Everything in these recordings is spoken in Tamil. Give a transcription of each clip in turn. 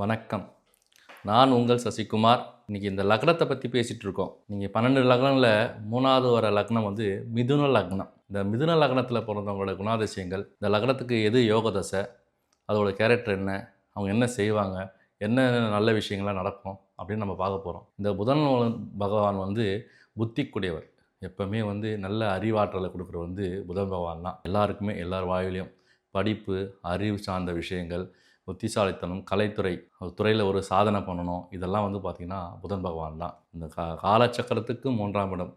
வணக்கம். நான் உங்கள் சசிகுமார். இன்றைக்கி இந்த லக்னத்தை பற்றி பேசிகிட்டு இருக்கோம். நீங்கள் பன்னெண்டு லக்னங்களில் மூணாவது வர லக்னம் வந்து மிதுன லக்னம். இந்த மிதுன லக்னத்தில் பிறந்தவங்களோட குணாதிசயங்கள் இந்த லக்னத்துக்கு எது யோக தசை அதோட கேரக்டர் என்ன அவங்க என்ன செய்வாங்க என்ன நல்ல விஷயங்கள்லாம் நடக்கும் அப்படின்னு நம்ம பார்க்க போகிறோம் இந்த புதன் பகவான் வந்து புத்திக்குடையவர். எப்போவுமே வந்து நல்ல அறிவாற்றலை கொடுக்குற வந்து புதன் பகவான் தான். எல்லாருக்குமே எல்லார் வாயிலையும் படிப்பு அறிவு சார்ந்த விஷயங்கள் புத்திசாலித்தனம் கலைத்துறை ஒரு துறையில் ஒரு சாதனை பண்ணணும். இதெல்லாம் வந்து பார்த்திங்கன்னா புதன் பகவான் தான். இந்த கா காலச்சக்கரத்துக்கு மூன்றாம் இடம்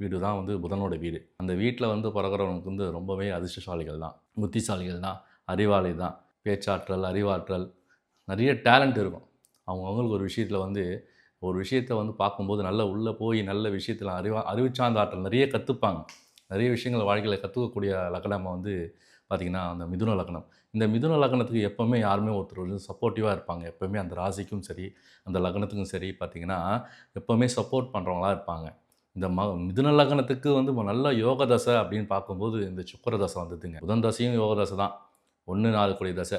வீடு தான் வந்து புதனோட வீடு. அந்த வீட்டில் வந்து பிறகுறவனுக்கு வந்து ரொம்பவே அதிர்ஷ்டசாலிகள் தான். புத்திசாலிகள் தான் அறிவாளி தான் பேச்சாற்றல் அறிவாற்றல் நிறைய டேலண்ட் இருக்கும். அவங்கவுங்களுக்கு ஒரு விஷயத்தில் வந்து ஒரு விஷயத்தை வந்து பார்க்கும்போது நல்ல உள்ளே போய் நல்ல விஷயத்தில் அறிவா அறிவுச்சார்ந்த ஆற்றல் நிறைய கற்றுப்பாங்க நிறைய விஷயங்கள் வாழ்க்கையில் கற்றுக்கக்கூடிய லக்னம் வந்து பார்த்திங்கன்னா அந்த மிதுன லக்னம். இந்த மிதுன லக்னத்துக்கு எப்போவுமே யாருமே ஒருத்தர் வந்து சப்போர்ட்டிவாக இருப்பாங்க. எப்போவுமே அந்த ராசிக்கும் சரி அந்த லக்னத்துக்கும் சரி பார்த்திங்கன்னா எப்போவுமே சப்போர்ட் பண்ணுறவங்களாக இருப்பாங்க. இந்த ம மிதுன லக்னத்துக்கு வந்து நல்ல யோக தசை அப்படின்னு பார்க்கும்போது இந்த சுக்கர தசை வந்ததுங்க. புதன் தசையும் யோக தசை தான். ஒன்று நாலு கோடி தசை.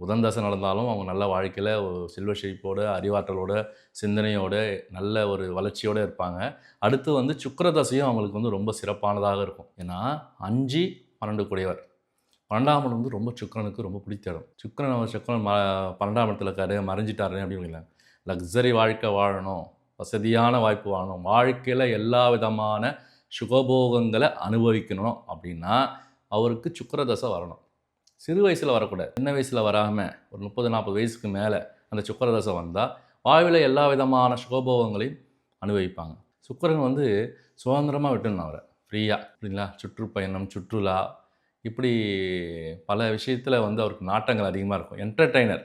புதன் தசை நடந்தாலும் அவங்க நல்ல வாழ்க்கையில் ஒரு செல்வ செழிப்போட அறிவாற்றலோட சிந்தனையோட நல்ல ஒரு வளர்ச்சியோடு இருப்பாங்க. அடுத்து வந்து சுக்கர தசையும் அவங்களுக்கு வந்து ரொம்ப சிறப்பானதாக இருக்கும். ஏன்னா அஞ்சு பன்னெண்டு கூடியவர். பன்னெண்டாம் இடம் வந்து ரொம்ப சுக்கிரனுக்கு ரொம்ப பிடித்த இடம் சுக்கிரன் அவர் சுக்கிரன் ம பன்னெண்டாம் இடத்துல இருக்காரு மறைஞ்சிட்டாரு அப்படின்னு லக்ஸரி வாழ்க்கை வாழணும் வசதியான வாய்ப்பு வாழணும் வாழ்க்கையில் எல்லா விதமான சுகபோகங்களை அனுபவிக்கணும் அப்படின்னா அவருக்கு சுக்கரதசை வரணும். சிறு வயசில் வரக்கூடாது. சின்ன வயசில் வராமல் ஒரு முப்பது நாற்பது வயசுக்கு மேலே அந்த சுக்கரதசை வந்தால் வாழ்வில் எல்லா விதமான சுகபோகங்களையும் அனுபவிப்பாங்க. சுக்கரன் வந்து சுதந்திரமாக விட்டுணும் அவரை. ஃப்ரீயாக அப்படிங்களா சுற்றுப்பயணம் சுற்றுலா இப்படி பல விஷயத்தில் வந்து அவருக்கு நாட்டங்கள் அதிகமாக இருக்கும். என்டர்டெய்னர்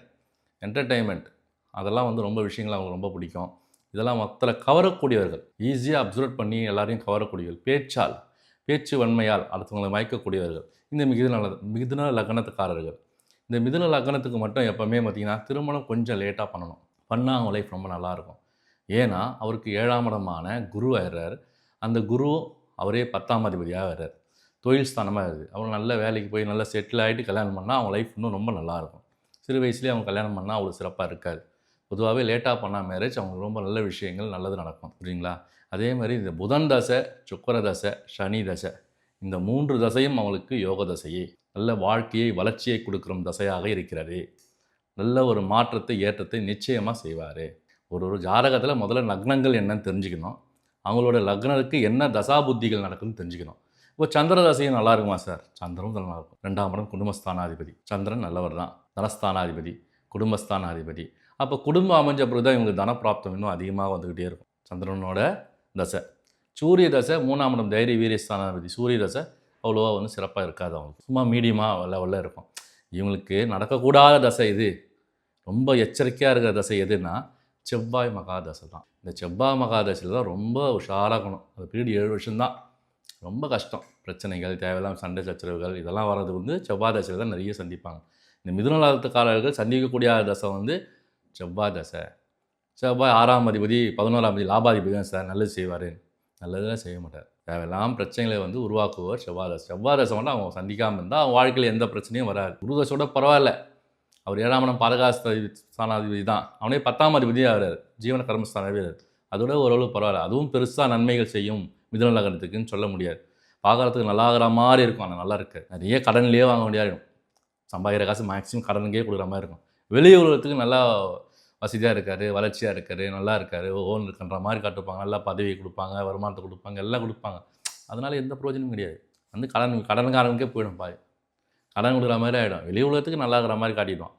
என்டர்டெயின்மெண்ட் அதெல்லாம் வந்து ரொம்ப விஷயங்கள் அவங்களுக்கு ரொம்ப பிடிக்கும். இதெல்லாம் மொத்தத்தில் கவரக்கூடியவர்கள் ஈஸியாக அப்சர்வ் பண்ணி எல்லாரையும் கவரக்கூடியவர்கள். பேச்சால் பேச்சு வன்மையால் அடுத்தவங்களை மயக்கக்கூடியவர்கள். இந்த மிகுதின மிகுதின லக்னத்துக்காரர்கள் இந்த மிதுன லக்னத்துக்கு மட்டும் எப்போவுமே பார்த்திங்கன்னா திருமணம் கொஞ்சம் லேட்டாக பண்ணணும். பண்ணால் அவங்க லைஃப் ரொம்ப நல்லாயிருக்கும் ஏன்னா அவருக்கு ஏழாம் இடமான குரு ஆயிடுறார். அந்த குரு அவரே பத்தாம் அதிபதியாக வர்றார் தொழில் ஸ்தானமாக இருக்குது. அவங்க நல்ல வேலைக்கு போய் நல்லா செட்டில் ஆகிட்டு கல்யாணம் பண்ணால் அவங்க லைஃப் இன்னும் ரொம்ப நல்லாயிருக்கும் சிறு வயசுலேயே அவங்க கல்யாணம் பண்ணால் அவ்வளோ சிறப்பாக இருக்காது. பொதுவாகவே லேட்டாக பண்ணால் மேரேஜ் அவங்களுக்கு ரொம்ப நல்ல விஷயங்கள் நல்லது நடக்கும். புரியுங்களா? அதே மாதிரி இந்த புதன் தசை சுக்கர தசை சனி தசை இந்த மூன்று தசையும் அவங்களுக்கு யோக தசையே. நல்ல வாழ்க்கையை வளர்ச்சியை கொடுக்குற தசையாக இருக்கிறது. நல்ல ஒரு மாற்றத்தை ஏற்றத்தை நிச்சயமாக செய்வார். ஒரு ஒரு ஜாதகத்தில் முதல்ல லக்னங்கள் என்னன்னு தெரிஞ்சுக்கணும். அவங்களோட லக்னத்துக்கு என்ன தசா புத்திகள் நடக்குதுன்னு தெரிஞ்சுக்கணும். இப்போ சந்திர நல்லா இருக்குமா சார்? சந்திரமும் நல்லா இருக்கும். ரெண்டாம் இடம் குடும்பஸ்தானாதிபதி. சந்திரன் நல்லவர் தான். தனஸ்தானாதிபதி குடும்பஸ்தானாதிபதி. அப்போ குடும்பம் அமைஞ்ச பிறகு தான் இவங்களுக்கு தனப்பிராப்தம் இன்னும் அதிகமாக வந்துக்கிட்டே இருக்கும். சந்திரனோட தசை. சூரிய தசை மூணாம் இடம் தைரிய வீரியஸ்தானாதிபதி. சூரிய தசை அவ்வளோவா வந்து சிறப்பாக இருக்காது அவங்களுக்கு. சும்மா மீடியமாக லெவலில் இருக்கும். இவங்களுக்கு நடக்கக்கூடாத தசை இது. ரொம்ப எச்சரிக்கையாக இருக்கிற தசை எதுன்னா செவ்வாய் மகாதசை தான். இந்த செவ்வாய் மகாதசையில் தான் ரொம்ப உஷாராகணும் அந்த பீரியட் ஏழு வருஷம்தான். ரொம்ப கஷ்டம். பிரச்சனைகள் தேவையில்லாமல் சண்டை சச்சரவுகள் இதெல்லாம் வர்றது வந்து செவ்வாய் தசையில் தான் நிறைய சந்திப்பாங்க. இந்த மிதுனலாதத்துக்காரர்கள் சந்திக்கக்கூடிய தசை வந்து செவ்வாய் தசை. செவ்வாய் ஆறாம் அதிபதி பதினோராம் அதிபதி லாபாதிபதி தான் சார். நல்லது செய்வார். நல்லதெல்லாம் செய்ய மாட்டார். தேவையில்லாம் பிரச்சனைகளை வந்து உருவாக்குவார் செவ்வாய் தசை. செவ்வாய் தசை வந்து அவங்க சந்திக்காமல் இருந்தால் அவங்க வாழ்க்கையில் எந்த பிரச்சனையும் வராது. குருதசோட பரவாயில்ல. அவர் ஏழாம் இடம் பாதகாஸ்த ஸ்தானாதிபதி தான். அவனே பத்தாம் அதிபதியாக ஆகிறார். ஜீவன கர்மஸ்தானாவே அதோட ஓரளவு பரவாயில்ல. அதுவும் பெருசாக நன்மைகள் செய்யும். மிதுன லக்னத்துக்குன்னு சொல்ல முடியாது. பார்க்குறதுக்கு நல்லா ஆகிற மாதிரி இருக்கும். ஆனால் நல்லா இருக்குது நிறைய கடன்லேயே வாங்க வேண்டியாகிடும் சம்பாதிக்கிற காசு மேக்ஸிமம் கடனுக்கே கொடுக்குற மாதிரி இருக்கும். வெளியுலகத்துக்கு நல்லா வசதியாக இருக்கார் வளர்ச்சியாக இருக்கார் நல்லா இருக்கார் ஓன் இருக்குன்ற மாதிரி காட்டுப்பாங்க நல்லா பதவி கொடுப்பாங்க வருமானத்தை கொடுப்பாங்க எல்லாம் கொடுப்பாங்க. அதனால் எந்த பிரயோஜனமும் கிடையாது. வந்து கடன் கடன்காரனுக்கே போயிடும் பாய். கடன் கொடுக்குற மாதிரி ஆகிடும் வெளி உலகத்துக்கு நல்லா இருக்கிற மாதிரி காட்டிடுவான்.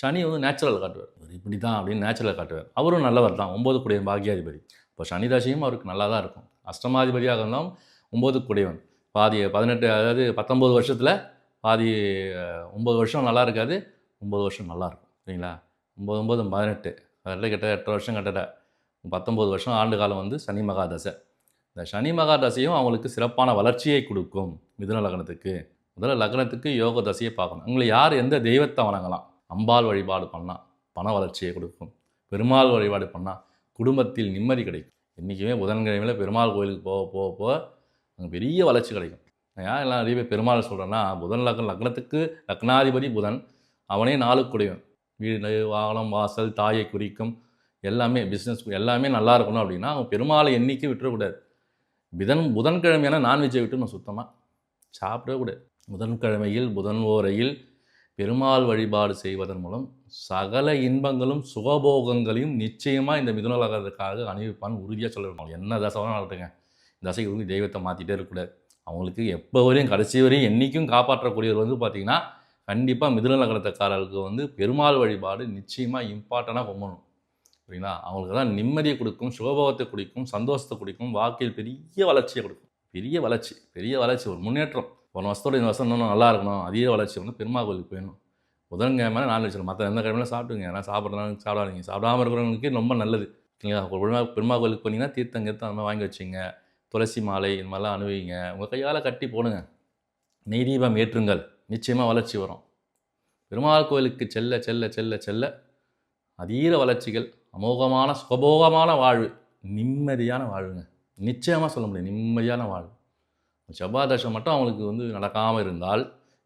சனி வந்து நேச்சுரல் காட்டுவார். இவர் இப்படி தான் அப்படின்னு நேச்சுரல் காட்டுவார். அவரும் நல்லவர் தான். ஒம்பது கூடிய பாக்கியாதிபதி. இப்போ சனி தசையும் அவருக்கு நல்லா தான் இருக்கும். அஷ்டமாதிபதியாக இருந்தாலும் ஒம்பது கூடியவன். பாதி பதினெட்டு அதாவது பத்தொம்பது வருஷத்தில் பாதி ஒம்பது வருஷம் நல்லா இருக்காது ஒம்பது வருஷம் நல்லாயிருக்கும் சரிங்களா? ஒம்பது ஒம்பது பதினெட்டு. அதில் கிட்ட எட்டு வருஷம் கிட்டத்தட்ட. பத்தொம்பது வருஷம் ஆண்டு காலம் வந்து சனி மகாதசை. இந்த சனி மகாதசையும் அவங்களுக்கு சிறப்பான வளர்ச்சியை கொடுக்கும் மிதுன லக்னத்துக்கு. முதல்ல லக்னத்துக்கு யோக தசையை பார்க்கணும். உங்களை யார் எந்த தெய்வத்தை வணங்கலாம்? அம்பாள் வழிபாடு பண்ணால் பண வளர்ச்சியை கொடுக்கும். பெருமாள் வழிபாடு பண்ணால் குடும்பத்தில் நிம்மதி கிடைக்கும். என்றைக்குமே புதன்கிழமையில் பெருமாள் கோயிலுக்கு போக போக போக அங்கே பெரிய வளர்ச்சி கிடைக்கும் ஏன் எல்லாம் நிறைய பேர் பெருமாள் சொல்கிறேன்னா புதன் லக்ன லக்னத்துக்கு லக்னாதிபதி புதன். அவனே நாளுக்குடையவன் வீடு வாகனம் வாசல் தாயை குறிக்கும் எல்லாமே பிஸ்னஸ் எல்லாமே நல்லா இருக்கணும் அப்படின்னா அவன் பெருமாளை எண்ணிக்கை விட்டுறக்கூடாது. புதன் புதன்கிழமையான நான்வெஜ்ஜை விட்டு நான் சுத்தமாக சாப்பிடக்கூடாது புதன்கிழமையில் புதன் ஓரையில் பெருமாள் வழிபாடு செய்வதன் மூலம் சகல இன்பங்களும் சுகபோகங்களையும் நிச்சயமாக இந்த மிதுனலகத்துக்காக அணிவிப்பான்னு உறுதியாக சொல்லிருப்பாங்க. என்ன தசை நடத்துங்க. இந்த தசைக்கு வந்து தெய்வத்தை மாற்றிட்டே இருக்கக்கூடாது அவங்களுக்கு எப்போ வரையும் கடைசி வரையும் என்றைக்கும் காப்பாற்றக்கூடியவர் வந்து பார்த்திங்கன்னா கண்டிப்பாக மிதுனலகரத்துக்காரர்களுக்கு வந்து பெருமாள் வழிபாடு நிச்சயமாக இம்பார்ட்டண்ட்டாக கொம்பணும் சரிங்களா அவங்களுக்கு தான் நிம்மதியை கொடுக்கும் சுகபோகத்தை கொடுக்கும் சந்தோஷத்தை கொடுக்கும் வாழ்க்கையில் பெரிய வளர்ச்சியை கொடுக்கும். பெரிய வளர்ச்சி பெரிய வளர்ச்சி ஒரு முன்னேற்றம். போன வருஷத்தோட இந்த வருஷம் இன்னும் நல்லா இருக்கணும். அதிக வளர்ச்சி வந்து பெருமாள் கோயிலுக்கு போயிடணும் புதன்கிழமை நான்வெஜ் மற்ற எந்த கிழமையில சாப்பிட்டுங்க ஏன்னா சாப்பிட்றதுனால சாப்பிடாதீங்க. சாப்பிடாம இருக்கிறவங்களுக்கு ரொம்ப நல்லது. இல்லைங்களா பெருமா பெருமாள் கோயிலுக்கு போனீங்கன்னா தீர்த்தம் கீர்த்தம் அந்த மாதிரி வாங்கி வச்சுங்க. துளசி மாலை இந்த மாதிரிலாம் அணுவிங்க. உங்கள் கையால் கட்டி போடுங்க. நெய் தீபம் ஏற்றுங்கள். நிச்சயமாக வளர்ச்சி வரும். பெருமாள் கோயிலுக்கு செல்ல செல்ல செல்ல செல்ல அதீர வளர்ச்சிகள் அமோகமான சுகபோகமான வாழ்வு. நிம்மதியான வாழ்வுங்க. நிச்சயமாக சொல்ல முடியும். நிம்மதியான வாழ்வு. செவ்வாய் தசை மட்டும் அவங்களுக்கு வந்து நடக்காமல் இருந்தால்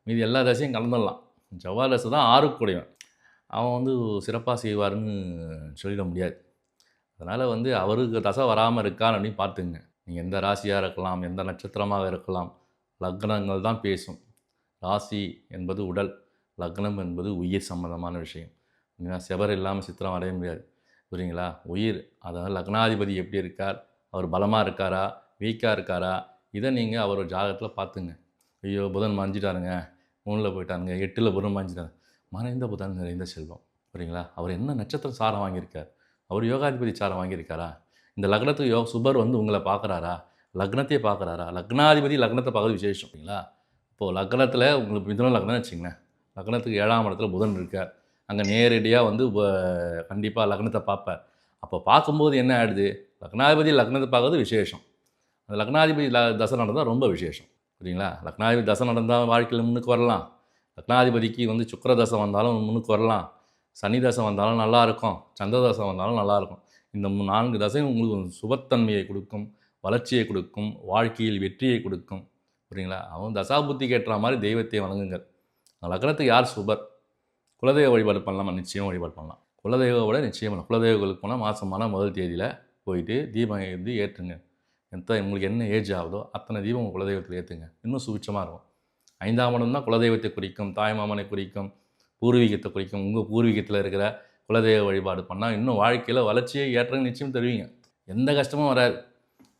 மீதி எல்லா தசையும் கலந்துடலாம். செவ்வாய் தசை தான் ஆறுக்குடையவன் அவன் வந்து சிறப்பாக செய்வாருன்னு சொல்லிட முடியாது. அதனால் வந்து அவருக்கு தசை வராமல் இருக்கான்னு அப்படின்னு பார்த்துங்க நீங்கள் எந்த ராசியாக இருக்கலாம் எந்த நட்சத்திரமாக இருக்கலாம் லக்னங்கள் தான் பேசும். ராசி என்பது உடல் லக்னம் என்பது உயிர் சம்பந்தமான விஷயம். ஏன்னா செவர் இல்லாமல் சித்திரம் வரைய முடியாது. புரியுங்களா உயிர் அதாவது லக்னாதிபதி எப்படி இருக்கார்? அவர் பலமாக இருக்காரா? வீக்காக இருக்காரா? இதை நீங்கள் அவர் ஜாதகத்தில் பார்த்துங்க. ஐயோ புதன் மறைஞ்சிட்டாருங்க. மூணில் போயிட்டாருங்க. எட்டில் புதன் மறைஞ்சிட்டாரு. மறைந்த புதன் நிறைந்த செல்வம். புரியுங்களா? அவர் என்ன நட்சத்திரம் சாரம் வாங்கியிருக்கார்? அவர் யோகாதிபதி சாரம் வாங்கியிருக்காரா? இந்த லக்னத்துக்கு யோ சுபர் வந்து உங்களை பார்க்குறாரா? லக்னத்தையே பார்க்குறாரா? லக்னாதிபதி லக்னத்தை பார்க்குறது விசேஷம் அப்படிங்களா இப்போது லக்னத்தில் உங்களுக்கு மிதுன லக்னம் வச்சுங்களேன் லக்னத்துக்கு ஏழாம் இடத்துல புதன் இருக்கார். அங்கே நேரடியாக வந்து கண்டிப்பாக லக்னத்தை பார்ப்பார். அப்போ பார்க்கும்போது என்ன ஆகிடுது லக்னாதிபதி லக்னத்தை பார்க்கறது விசேஷம். அந்த லக்னாதிபதி ல தசை நடந்தால் ரொம்ப விசேஷம் சரிங்களா லக்னாதிபதி தசை நடந்தால் வாழ்க்கையில் முன்னுக்கு வரலாம். லக்னாதிபதிக்கு வந்து சுக்கர தசை வந்தாலும் முன்னுக்கு வரலாம். சனி தசை வந்தாலும் நல்லாயிருக்கும் சந்திர தசை வந்தாலும் நல்லாயிருக்கும் இந்த நான்கு தசையும் உங்களுக்கு சுபத்தன்மையை கொடுக்கும் வளர்ச்சியை கொடுக்கும் வாழ்க்கையில் வெற்றியை கொடுக்கும் புரியுங்களா அவன் தசாபுத்திக்கு ஏற்ற மாதிரி தெய்வத்தை வணங்குங்கள். லக்னத்துக்கு யார் சுபர்? குலதெய்வ வழிபாடு பண்ணலாமா? நிச்சயம் வழிபாடு பண்ணலாம். குலதெய்வ விட நிச்சயம் பண்ணலாம். போனால் மாதமான முதல் தேதியில் போயிட்டு தீபம் ஏற்றி ஏற்றுங்க. எந்த உங்களுக்கு என்ன ஏஜ் ஆகுதோ அத்தனை தீபம் உங்கள் குலதெய்வத்தில் ஏற்றுங்க இன்னும் சுபிட்சமாக இருக்கும். ஐந்தாம் இடம் தான் குலதெய்வத்தை குறிக்கும் தாய்மாமனை குறிக்கும் பூர்வீகத்தை குறிக்கும். உங்கள் பூர்வீகத்தில் இருக்கிற குலதெய்வ வழிபாடு பண்ணால் இன்னும் வாழ்க்கையில் வளர்ச்சியை ஏற்றங்க நிச்சயம் தருவீங்க. எந்த கஷ்டமும் வராது.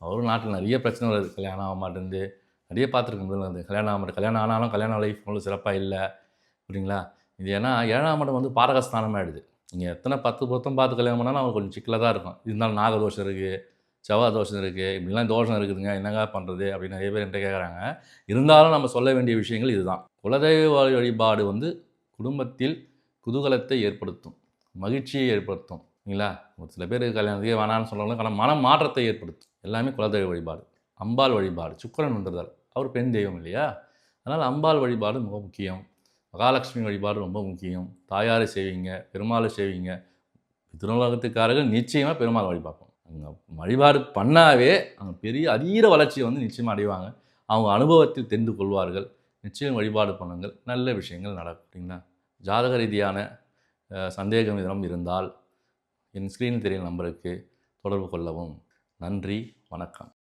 அவரும் நாட்டில் நிறைய பிரச்சனை வருது. கல்யாணம் ஆக மாட்டேருந்து நிறைய பார்த்துருக்க முதல்ல கல்யாணம் ஆக கல்யாணம் ஆனாலும் கல்யாண லைஃப் அவ்வளோ சிறப்பாக இல்லை. புரியுங்களா? இது ஏன்னா ஏழாம் இடம் வந்து பாரகஸ்தானமாக ஆயிடுது நீங்கள் எத்தனை பத்து பொருத்தம் பார்த்து கல்யாணம் பண்ணாலும் அவங்க கொஞ்சம் சிக்கலாக தான் இருக்கும். இருந்தாலும் நாகதோஷம் இருக்குது செவ்வாய் தோஷம் இருக்குது இப்படிலாம் தோஷம் இருக்குதுங்க என்னங்க பண்ணுறது அப்படின்னு நிறைய பேர் என்கிட்ட கேட்குறாங்க இருந்தாலும் நம்ம சொல்ல வேண்டிய விஷயங்கள் இதுதான். குலதெய்வ வழிபாடு வந்து குடும்பத்தில் குதூகலத்தை ஏற்படுத்தும் மகிழ்ச்சியை ஏற்படுத்தும் இல்லைங்களா? ஒரு சில பேர் கல்யாணத்துக்கே வேணான்னு சொல்கிறவங்க மன மாற்றத்தை ஏற்படுத்தும். எல்லாமே குலதெய்வ வழிபாடு அம்பாள் வழிபாடு சுக்கரன் வந்துடுறார். அவர் பெண் தெய்வம் இல்லையா? அதனால் அம்பாள் வழிபாடு மிக முக்கியம். மகாலட்சுமி வழிபாடு ரொம்ப முக்கியம். தாயாரை செய்வீங்க பெருமாளை செய்வீங்க திருநலகத்துக்காரர்கள் நிச்சயமாக பெருமாள் வழிபார்ப்போம் அவங்க வழிபாடு பண்ணாவே அவங்க பெரிய அதீர வளர்ச்சியை வந்து நிச்சயமாக அடைவாங்க. அவங்க அனுபவத்தில் தெரிந்து கொள்வார்கள். நிச்சயம் வழிபாடு பண்ணுங்கள். நல்ல விஷயங்கள் நடக்கும். சரிங்களா ஜாதக ரீதியான சந்தேகம் இதனம் இருந்தால் என் ஸ்க்ரீனில் தெரியும் நம்பருக்கு தொடர்பு கொள்ளவும். நன்றி. வணக்கம்.